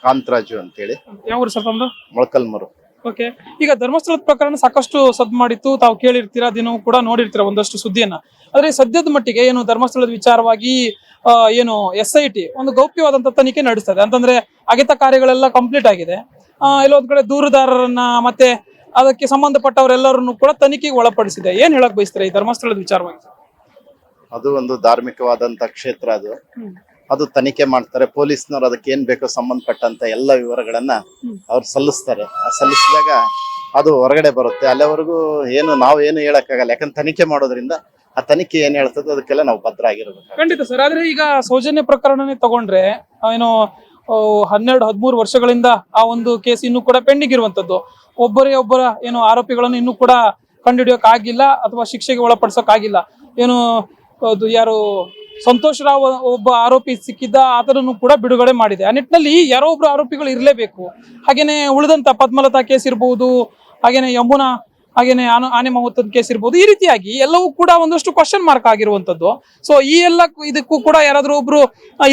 ಕಾಂತರಾಜು ಅಂತೇಳಿ. ಯಾವ ಊರು ಸರ್ ತಮ್ದು? ಮೊಳಕಲ್ಮೂರು. ಓಕೆ. ಈಗ ಧರ್ಮಸ್ಥಳದ ಪ್ರಕರಣ ಸಾಕಷ್ಟು ಸದ್ ಮಾಡಿತ್ತು. ತಾವು ಕೇಳಿರ್ತೀರಾ? ದಿನವೂ ಕೂಡ ನೋಡಿರ್ತೀರಾ ಒಂದಷ್ಟು ಸುದ್ದಿಯನ್ನ. ಆದ್ರೆ ಸದ್ಯದ ಮಟ್ಟಿಗೆ ಏನು ಧರ್ಮಸ್ಥಳದ ವಿಚಾರವಾಗಿ ಏನು ಎಸ್ ಐ ಟಿ ಒಂದು ಗೌಪ್ಯವಾದಂತ ತನಿಖೆ ನಡೆಸ್ತದೆ. ಅಂತಂದ್ರೆ ಅಗೆತ ಕಾರ್ಯಗಳೆಲ್ಲ ಕಂಪ್ಲೀಟ್ ಆಗಿದೆ. ಎಲ್ಲೊಂದ್ ಕಡೆ ದೂರುದಾರರನ್ನ ಮತ್ತೆ ಅದಕ್ಕೆ ಸಂಬಂಧಪಟ್ಟವರೆಲ್ಲರನ್ನು ಕೂಡ ತನಿಖೆಗೆ ಒಳಪಡಿಸಿದೆ. ಏನ್ ಹೇಳಕ್ ಬಯಸ್ತಾರೆ ಈ ಧರ್ಮಸ್ಥಳದ ವಿಚಾರವಾಗಿ? ಅದು ಒಂದು ಧಾರ್ಮಿಕವಾದಂತ ಕ್ಷೇತ್ರ ಅದು. ಅದು ತನಿಖೆ ಮಾಡ್ತಾರೆ ಪೊಲೀಸ್ನವ್ರು ಅದಕ್ಕೆ ಏನ್ ಬೇಕೋ ಸಂಬಂಧಪಟ್ಟಂತ ಎಲ್ಲ ವಿವರಗಳನ್ನ ಅವ್ರು ಸಲ್ಲಿಸ್ತಾರೆ. ಆ ಸಲ್ಲಿಸಿದಾಗ ಅದು ಹೊರಗಡೆ ಬರುತ್ತೆ. ಅಲ್ಲಿವರೆಗೂ ಏನು ನಾವು ಏನು ಹೇಳಕ್ಕಾಗಲ್ಲ. ಯಾಕಂದ್ರೆ ತನಿಖೆ ಮಾಡೋದ್ರಿಂದ ಆ ತನಿಖೆ ಏನ್ ಹೇಳ್ತದೆ ಅದಕ್ಕೆಲ್ಲ ನಾವು ಭದ್ರ ಆಗಿರ್ಬೇಕು ಖಂಡಿತ ಸರ್. ಆದ್ರೆ ಈಗ ಸೌಜನ್ಯ ಪ್ರಕರಣನೇ ತಗೊಂಡ್ರೆ ಏನು ಹನ್ನೆರಡು ಹದಿಮೂರು ವರ್ಷಗಳಿಂದ ಆ ಒಂದು ಕೇಸ್ ಇನ್ನು ಕೂಡ ಪೆಂಡಿಂಗ್ ಇರುವಂತದ್ದು ಒಬ್ಬರೇ ಒಬ್ಬರ ಏನು ಆರೋಪಿಗಳನ್ನು ಇನ್ನು ಕೂಡ ಕಂಡುಹಿಡಿಯೋಕ್ ಆಗಿಲ್ಲ ಅಥವಾ ಶಿಕ್ಷೆಗೆ ಒಳಪಡಿಸೋಕ್ ಆಗಿಲ್ಲ ಏನು ಅದು ಯಾರು ಸಂತೋಷ್ ರಾವ್ ಒಬ್ಬ ಆರೋಪಿ ಸಿಕ್ಕಿದ್ದ, ಆತನನ್ನು ಕೂಡ ಬಿಡುಗಡೆ ಮಾಡಿದೆ. ಆ ನಿಟ್ಟಿನಲ್ಲಿ ಯಾರೋ ಒಬ್ರು ಆರೋಪಿಗಳು ಇರಲೇಬೇಕು. ಹಾಗೇನೆ ಉಳಿದಂತ ಪದ್ಮಲತಾ ಕೇಸ್ ಇರಬಹುದು ಹಾಗೇನೆ ಯಮುನಾ ಹಾಗೇನೆ ಆನೆ ಆನೆ ಮಹೋತ್ಸವದ ಕೇಸ್ ಇರ್ಬೋದು. ಈ ರೀತಿಯಾಗಿ ಎಲ್ಲವೂ ಕೂಡ ಒಂದಷ್ಟು ಕ್ವಶನ್ ಮಾರ್ಕ್ ಆಗಿರುವಂತದ್ದು. ಸೊ ಈ ಎಲ್ಲ ಇದಕ್ಕೂ ಕೂಡ ಯಾರಾದ್ರೂ ಒಬ್ರು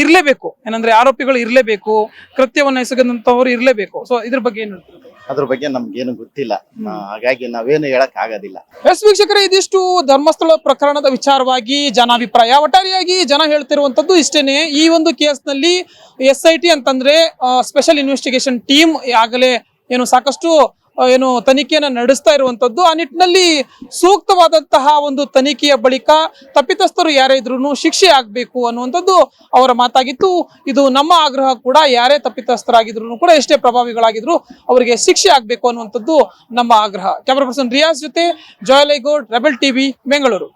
ಇರಲೇಬೇಕು. ಏನಂದ್ರೆ ಆರೋಪಿಗಳು ಇರಲೇಬೇಕು ಕೃತ್ಯವನ್ನ ಎಸಗದಂತವ್ರು ಇರಲೇಬೇಕು. ಸೊ ಇದ್ರ ಬಗ್ಗೆ ಏನು? ಅದ್ರ ಬಗ್ಗೆ ನಮ್ಗೇನು ಗೊತ್ತಿಲ್ಲ. ಹಾಗಾಗಿ ನಾವೇನು ಹೇಳಕ್ ಆಗೋದಿಲ್ಲ ಎಸ್ ವೀಕ್ಷಕರೇ ಇದಿಷ್ಟು ಧರ್ಮಸ್ಥಳ ಪ್ರಕರಣದ ವಿಚಾರವಾಗಿ ಜನಾಭಿಪ್ರಾಯ. ಒಟ್ಟಾರೆಯಾಗಿ ಜನ ಹೇಳ್ತಿರುವಂತದ್ದು ಇಷ್ಟೇನೆ ಈ ಒಂದು ಕೇಸ್ನಲ್ಲಿ ಎಸ್ ಐ ಟಿ ಅಂತಂದ್ರೆ ಸ್ಪೆಷಲ್ ಇನ್ವೆಸ್ಟಿಗೇಷನ್ ಟೀಮ್ ಆಗಲೇ ಏನು ಸಾಕಷ್ಟು ಏನು ತನಿಖೆಯನ್ನು ನಡೆಸ್ತಾ ಇರುವಂತದ್ದು, ಆ ನಿಟ್ಟಿನಲ್ಲಿ ಸೂಕ್ತವಾದಂತಹ ಒಂದು ತನಿಖೆಯ ಬಳಿಕ ತಪ್ಪಿತಸ್ಥರು ಯಾರೇ ಇದ್ರು ಶಿಕ್ಷೆ ಆಗಬೇಕು ಅನ್ನುವಂಥದ್ದು ಅವರ ಮಾತಾಗಿತ್ತು. ಇದು ನಮ್ಮ ಆಗ್ರಹ ಕೂಡ, ಯಾರೇ ತಪ್ಪಿತಸ್ಥರಾಗಿದ್ರು ಕೂಡ ಎಷ್ಟೇ ಪ್ರಭಾವಿಗಳಾಗಿದ್ರು ಅವರಿಗೆ ಶಿಕ್ಷೆ ಆಗಬೇಕು ಅನ್ನುವಂಥದ್ದು ನಮ್ಮ ಆಗ್ರಹ. ಕ್ಯಾಮ್ರಾ ಪರ್ಸನ್ ರಿಯಾಜ್ ಜೊತೆ ಜಯಲೈಗೌಡ್ ರೆಬಲ್ ಟಿವಿ ಬೆಂಗಳೂರು